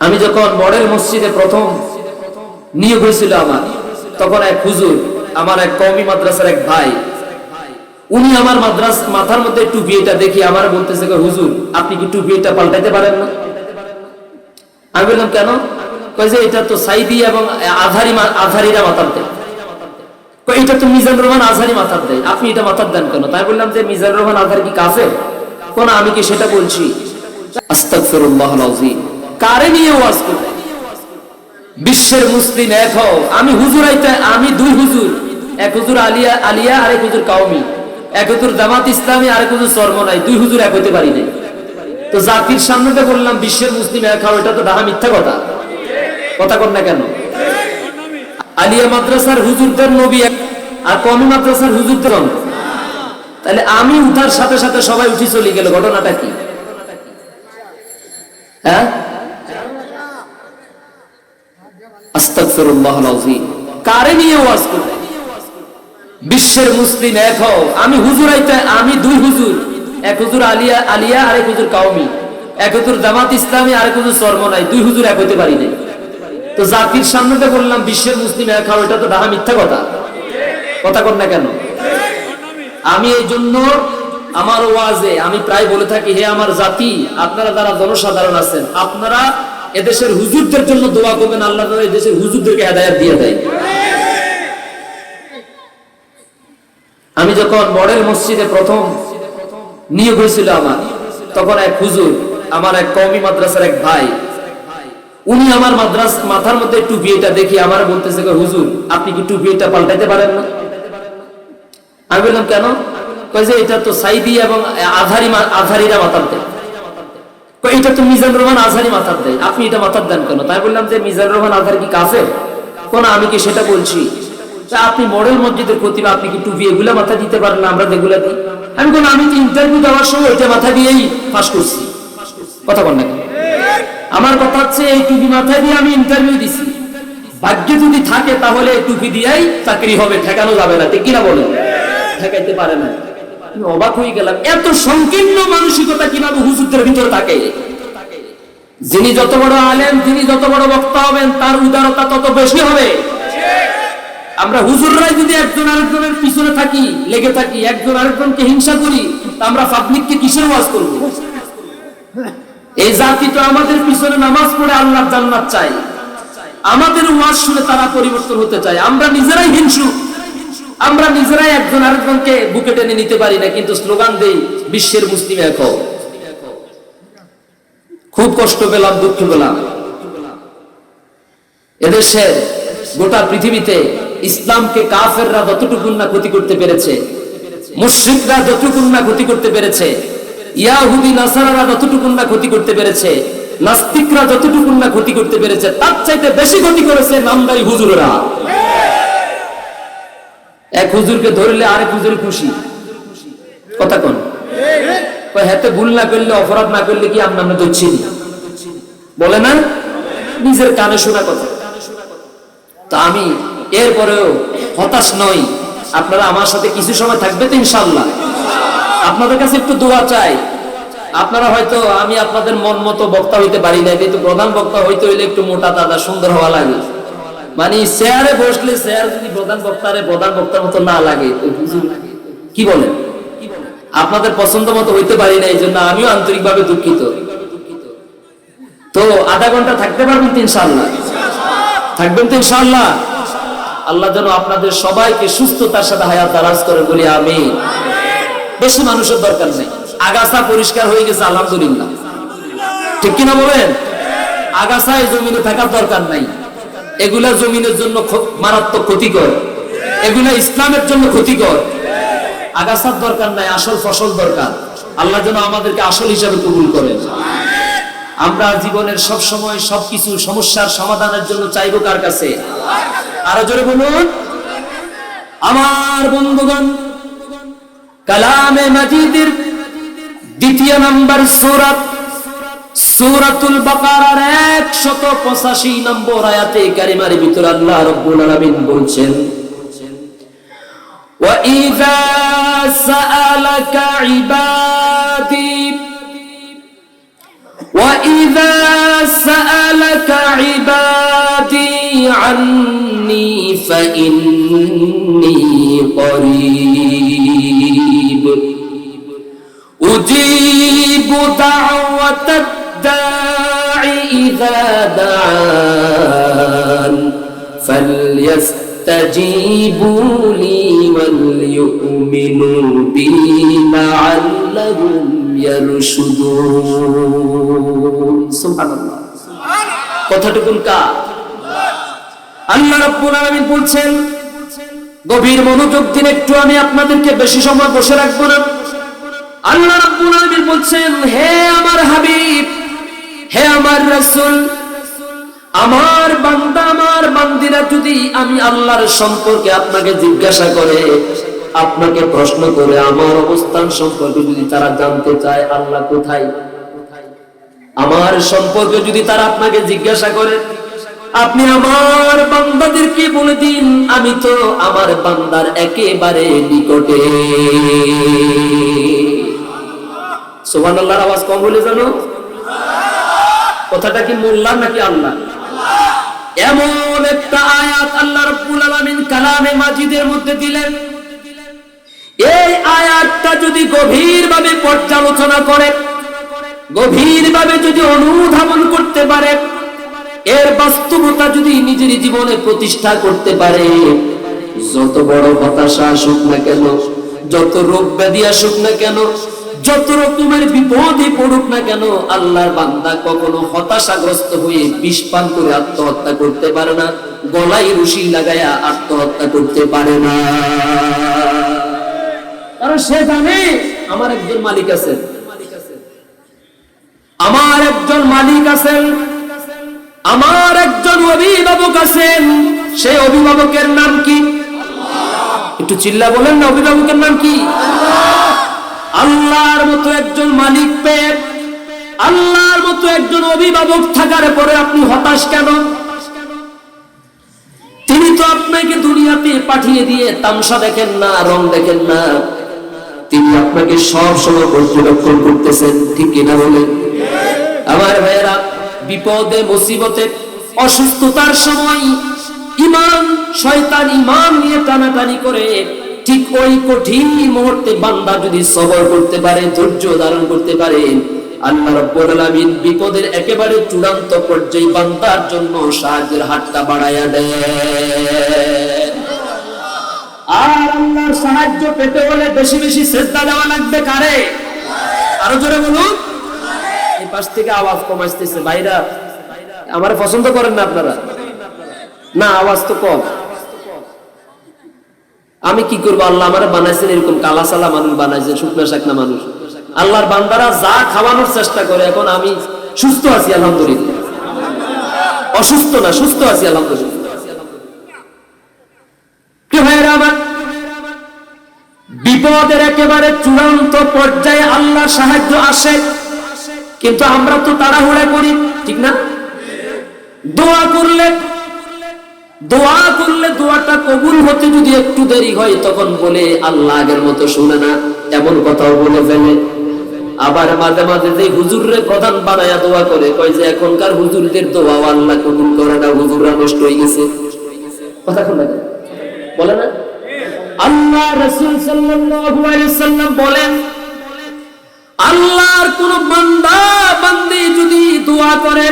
আমি যখন মডেল মসজিদে প্রথম নিয়োগ হয়েছিল আমার, তখন এক হুজুর, আমার এক কওমি মাদ্রাসার এক ভাই, উনি আমার মাদ্রাস মাথার মধ্যে টুপি এটা দেখি আমার বলতেছে হুজুর, আপনি কি টুপি এটা পাল্টাইতে পারেন না? আমি বললাম, কেন? যে, এটা তো সাইদি এবং আধারি আধারিরা মাথার দেয়। এটা তো মিজান রহমান আজহারি মাথার দেয়। আপনি এটা মাথার দেন কেন? তাই বললাম যে, মিজান রহমান আজহার কি কাছে কোন আমি কি সেটা বলছি? আস্তাগফিরুল্লাহ আলাযীম কারে নিয়ে ওয়াজ করবে? বিশ্বের মুসলিম এক হও। আমি হুজুর আইতে আমি দুই হুজুর। এক হুজুর আলিয়া আলিয়া আর এক হুজুর কাউমি এক হুজুর জামাত ইসলামী আর এক হুজুর সরমনাই দুই হুজুর এক হইতে পারি নাই। তো জাতির সামনেতে বললাম বিশ্বের মুসলিম এক হও এটা তো ডাহা মিথ্যা কথা। কথা কর না কেন? আলিয়া মাদ্রাসার হুজুরদের নবী এক, আর কমি মাদ্রাসার হুজুরদের। তাহলে আমি উঠার সাথে সাথে সবাই উঠি চলে গেল। ঘটনাটা কি? হ্যাঁ? বিশ্বের মুসলিম এক হও। আমি হুজুর আমি দুই হুজুর। এক হুজুর আলিয়া আলিয়া আর এক হুজুর কাউমি এক হুজুর জামাত ইসলামী আর এক হুজুর সরমনাই দুই হুজুর এক পারি নাই। তো জাতির সামনেতে বললাম, বিশ্বের মুসলিম এক হও, এটা তো ডাহা মিথ্যা কথা। কথা কর না কেন? আমি এই জন্য আমার ওয়াজে আমি প্রায় বলে থাকি, হে আমার জাতি, আপনারা যারা জনসাধারণ আছেন, আপনারা এদেশের হুজুরদের জন্য দোয়া করবেন আল্লাহ এদেশের হুজুরদেরকে হেদায়েত দিয়ে দেয়। আমি যখন মডেল মসজিদে প্রথম নিয়োগ হয়েছিল আমার তখন এক হুজুর আমার এক কওমি মাদ্রাসার এক ভাই উনি আমার মাদ্রাস মাথার মধ্যে টুপি এটা দেখি আমার বলতেছে হুজুর আপনি কি টুপি এটা পাল্টাইতে পারেন না? আমি বললাম কেন? কয় যে এটা তো সাইদি এবং আধারি আধারিরা কয়, এটা তো মিজানুর রহমান আজহারি মাথার দেয়। আপনি এটা মাথার দেন কেন? তাই বললাম যে, মিজানুর রহমান আজহার কি কাফে কোন, আমি কি সেটা বলছি? আপনি মডেল মসজিদের প্রতিভা আপনি কি টুপি এগুলা মাথা দিতে পারেন আমরা যেগুলা দিই? আমি কোন আমি তো ইন্টারভিউ দেওয়ার সময় ওইটা মাথা দিয়েই পাস করছি। কথা বল না আমার কথা হচ্ছে, এই টুপি মাথায় দিয়ে আমি ইন্টারভিউ দিছি। ভাগ্যে যদি থাকে তাহলে টুপি দিয়েই চাকরি হবে, ঠেকানো যাবে না। ঠিক কিনা বলেন? ঠেকাইতে পারে না। অবাক হয়ে গেলাম, এত সংকীর্ণ মানসিকতা কীভাবে হুজুরদের ভিতরে থাকে? যিনি যত বড় আলেম যিনি যত বড় বক্তা হবেন, তার উদারতা তত বেশি হবে। আমরা হুজুররাই যদি একজন আরেকজনের পিছনে থাকি, লেগে থাকি, একজন আরেকজনকে হিংসা করি আমরা পাবলিককে কিসের ওয়াজ করব? এই জাতি তো আমাদের পিছনে নামাজ পড়ে আল্লাহ জান্নাত চাই আমাদের ওয়াজ শুনে তারা পরিবর্তন হতে চায়। আমরা নিজেরাই হিংসু আমরা নিজেরাই একজন আরেকজনকে বুকে টেনে নিতে পারি না, কিন্তু স্লোগান দেই, বিশ্বের মুসলিম এক খুব কষ্ট পেলাম, দুঃখ পেলাম। এদেশের গোটা পৃথিবীতে ইসলামকে কাফেররা যতটুকুন না ক্ষতি করতে পেরেছে, মুশ্রিকরা যতটুকু না ক্ষতি করতে পেরেছে, ইয়াহুদি, নাসারারা যতটুকুন না ক্ষতি করতে পেরেছে, নাস্তিকরা যতটুকুন না ক্ষতি করতে পেরেছে, তার চাইতে বেশি ক্ষতি করেছে নামদারি হুজুররা। এক হুজুরকে ধরলে আরেক হুজুর খুশি। কথা কোন? হাতে ভুল না করলে, অপরাধ না করলে কি আমরা আমরা ধরছি বলে না? নিজের কানে শোনা কথা। তা আমি এরপরেও হতাশ নই। আপনারা আমার সাথে কিছু সময় থাকবে তো ইনশাল্লাহ আপনাদের কাছে একটু দোয়া চাই। আপনারা হয়তো, আমি আপনাদের মন মতো বক্তা হইতে পারি না কিন্তু প্রধান বক্তা হইতে হইলে একটু মোটা দাদা সুন্দর হওয়া লাগে। মানে চেয়ারে বসলে চেয়ার যদি প্রধান বক্তারে প্রধান বক্তার মতো না লাগে কি বলেন আপনাদের পছন্দ মতো হইতে পারি না এই জন্য আমিও আন্তরিকভাবে দুঃখিত। তো আধা ঘণ্টা থাকতে পারবেন তো ইনশাল্লাহ থাকবেন তো ইনশাল্লাহ আল্লাহ যেন আপনাদের সবাইকে সুস্থতার সাথে হায়াত দারাজ করে বলি আমি বেশি মানুষের দরকার নেই। আগাছা পরিষ্কার হয়ে গেছে, আলহামদুলিল্লাহ। ঠিক কিনা বলেন? আগাছায় জমিনে থাকার দরকার নাই। এগুলা জমিনের জন্য মারাত্মক ক্ষতিকর। এগুলা ইসলামের জন্য ক্ষতিকর। আগাছার দরকার নাই, আসল ফসল দরকার। আল্লাহ যেন আমাদেরকে আসল হিসাবে কবুল করেন। আমরা জীবনের সব সময় সবকিছু সমস্যার সমাধানের জন্য চাইব কার কাছে? আরও জোরে বলুন। আমার বন্ধুগণ, কালামে মাজিদের দ্বিতীয় নাম্বার সূরা সূরাতুল বাকারার 185 নম্বর আয়াতে কারিমার ভিতর আল্লাহ রাব্বুল আলামিন বলছেন وَإِذَا سَأَلَكَ عِبَادِي وَإِذَا سَأَلَكَ عني فإني قريب أجيب دعوة الداع إذا دعان فليستجيبوا لي وليؤمنوا بي لعلهم يرشدون سبحان الله কথাটুকুন কা আল্লাহ রাব্বুল আলামিন বলছেন গভীর মনোযোগ দিন একটু আমি আপনাদেরকে বেশি সময় বসে রাখবো না আল্লাহ রাব্বুল আলামিন বলছেন হে আমার হাবিব হে আমার রাসূল, আমার বান্দা, আমার বান্দিরা যদি আমি আল্লাহর সম্পর্কে আপনাকে জিজ্ঞাসা করে, আপনাকে প্রশ্ন করে, আমার অবস্থান সম্পর্কে যদি তারা জানতে চায়, আল্লাহ কোথায়? আমার সম্পর্কে যদি তারা আপনাকে জিজ্ঞাসা করে, আপনি আমার বান্দাদেরকে বলে দিন, আমি তো আমার বান্দার একেবারে নিকটে। সোহান আল্লাহর আওয়াজ কম বলে জানো? কথাটা কি মোল্লা নাকি আল্লাহ? এমন একটা আয়াত আল্লাহ রাব্বুল আলামিন কালামে মাজিদের মধ্যে দিলেন। এই আয়াতটা যদি গভীরভাবে পর্যালোচনা করে, গভীরভাবে যদি অনুধাবন করতে পারে, এর বাস্তবতা যদি নিজের জীবনে প্রতিষ্ঠা করতে পারে, যত বড় হতাশা আসুক না কেন, যত রোগ ব্যাধি আসুক না কেন যত রকমের বিপদে পড়ুক না কেন, আল্লাহর বান্দা কখনো হতাশাগ্রস্ত হয়ে বিষ পান করে আত্মহত্যা করতে পারে না, গলায় রশি লাগায়া আত্মহত্যা করতে পারে না। কারণ সে জানে আমার একজন মালিক আছেন। আমার একজন মালিক আছেন। আমার একজন অভিভাবক আছেন। সেই অভিভাবকের নাম কি? একটু চিল্লা বলেন না, অভিভাবকের নাম কি? আল্লাহর মতো একজন মালিক পেয়ে, আল্লাহর মতো একজন অভিভাবক থাকার পরে আপনি হতাশ কেন? তিনি তো আপনাকে দুনিয়াতে পাঠিয়ে দিয়ে তামসা দেখেন না, রং দেখেন না। তিনি আপনাকে সব সময় পর্যবেক্ষণ করতেছেন, ঠিক কিনা বলেন আমার ভাইয়েরা, বিপদে, মুসিবতে, অসুস্থতার সময় ইমান, শয়তান, ইমান নিয়ে টানাটানি করে ঠিক ওই কঠিন মুহূর্তে বান্দা যদি সবর করতে পারে, ধৈর্য ধারণ করতে পারে, আল্লাহ বিপদের একেবারে চূড়ান্ত পর্যায়ে বান্দার জন্য সাহায্যের হাতটা আর সাহায্য পেতে হলে বেশি বেশি দেওয়া লাগবে কারে? আরও জোরে বলুন। এই পাশ থেকে আওয়াজ কম আসতেছে, ভাইরা। আমার পছন্দ করেন না আপনারা? না, আওয়াজ তো কম। আমি কি করব? আল্লাহ আমার বানাইছেন এরকম কালা সালা মানুষ, বানাইছেন শুকনা শাকনা মানুষ। আল্লাহর বান্দারা যা খাওয়ানোর চেষ্টা করে, এখন আমি সুস্থ আছি, আলহামদুলিল্লাহ। অসুস্থ না, সুস্থ আছি, আলহামদুলিল্লাহ। বিপদের একেবারে চূড়ান্ত পর্যায়ে আল্লাহ সাহায্য আসে। কিন্তু আমরা তো তাড়াহুড়া করি, ঠিক না? দোয়া করলে দোয়া করলে দোয়াটা কবুল হতে যদি একটু দেরি হয়, তখন বলে, আল্লাহ আগের মতো শুনে না। এমন কথাও বলে ফেলে। আবার মাঝে মাঝে যে হুজুররে প্রধান বানায়া দোয়া করে, কয় যে, এখনকার হুজুরদের দোয়া আল্লাহ কবুল করে না, হুজুররা নষ্ট হয়ে গেছে। কথা কোন বলে না? আল্লাহ বলেন, আল্লাহর কোন বান্দা, বান্দি যদি দোয়া করে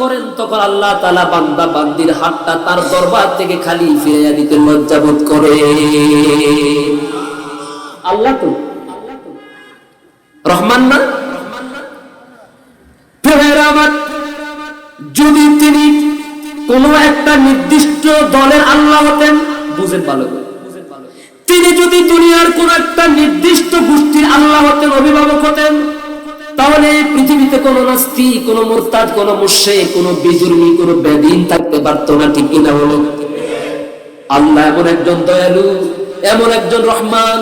করেন, তখন আল্লাহ তালা বান্দা বান্দির হাতটা তার দরবার থেকে খালি ফিরাইয়া দিতে লজ্জাবোধ করে। আল্লাহ তো রহমান না? যদি তিনি কোন একটা নির্দিষ্ট দলের আল্লাহ হতেন, বুঝেন ভালো তিনি যদি দুনিয়ার কোন একটা নির্দিষ্ট গোষ্ঠীর আল্লাহ হতেন, অভিভাবক হতেন তাহলে এই পৃথিবীতে কোনো নাস্তি কোনো মোরতাদ, কোনো মুর্শে কোনো বিজুর্মি কোনো বেদিন থাকতে পারতো না, ঠিক কিনা হলো আল্লাহ এমন একজন দয়ালু, এমন একজন রহমান।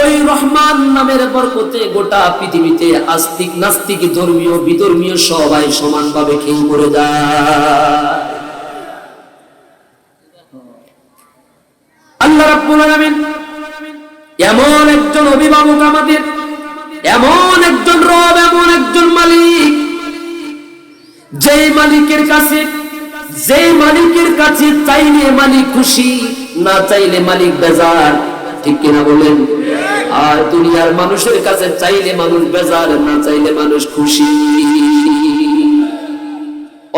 ওই রহমান নামের বরকতে গোটা পৃথিবীতে আস্তিক, নাস্তিক, ধর্মীয়, বিধর্মীয় সবাই সমানভাবে খেয়ে মরে যায়। আল্লাহ এমন একজন অভিভাবক আমাদের এমন একজন রব, এমন একজন মালিক। যেই মালিকের কাছে যে মালিকের কাছে চাইলে মালিক খুশি, না চাইলে মালিক বেজার, ঠিক কিনা বলেন? আর দুনিয়ার মানুষের কাছে চাইলে মানুষ বেজার, না চাইলে মানুষ খুশি।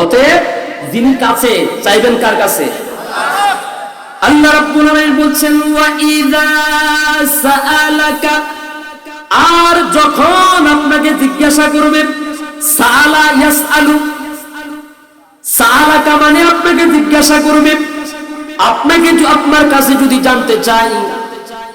অতএব যিনি কাছে, চাইবেন কার কাছে? আল্লাহ রাব্বুল আলামিন বলছেন, ওয়া ইযা সাআলাকা আর যখন আপনাকে জিজ্ঞাসা করবেন সালা ইয়াসআলু, সালাকা মানে আপনাকে জিজ্ঞাসা করবেন আপনাকে আপনার কাছে যদি জানতে চাই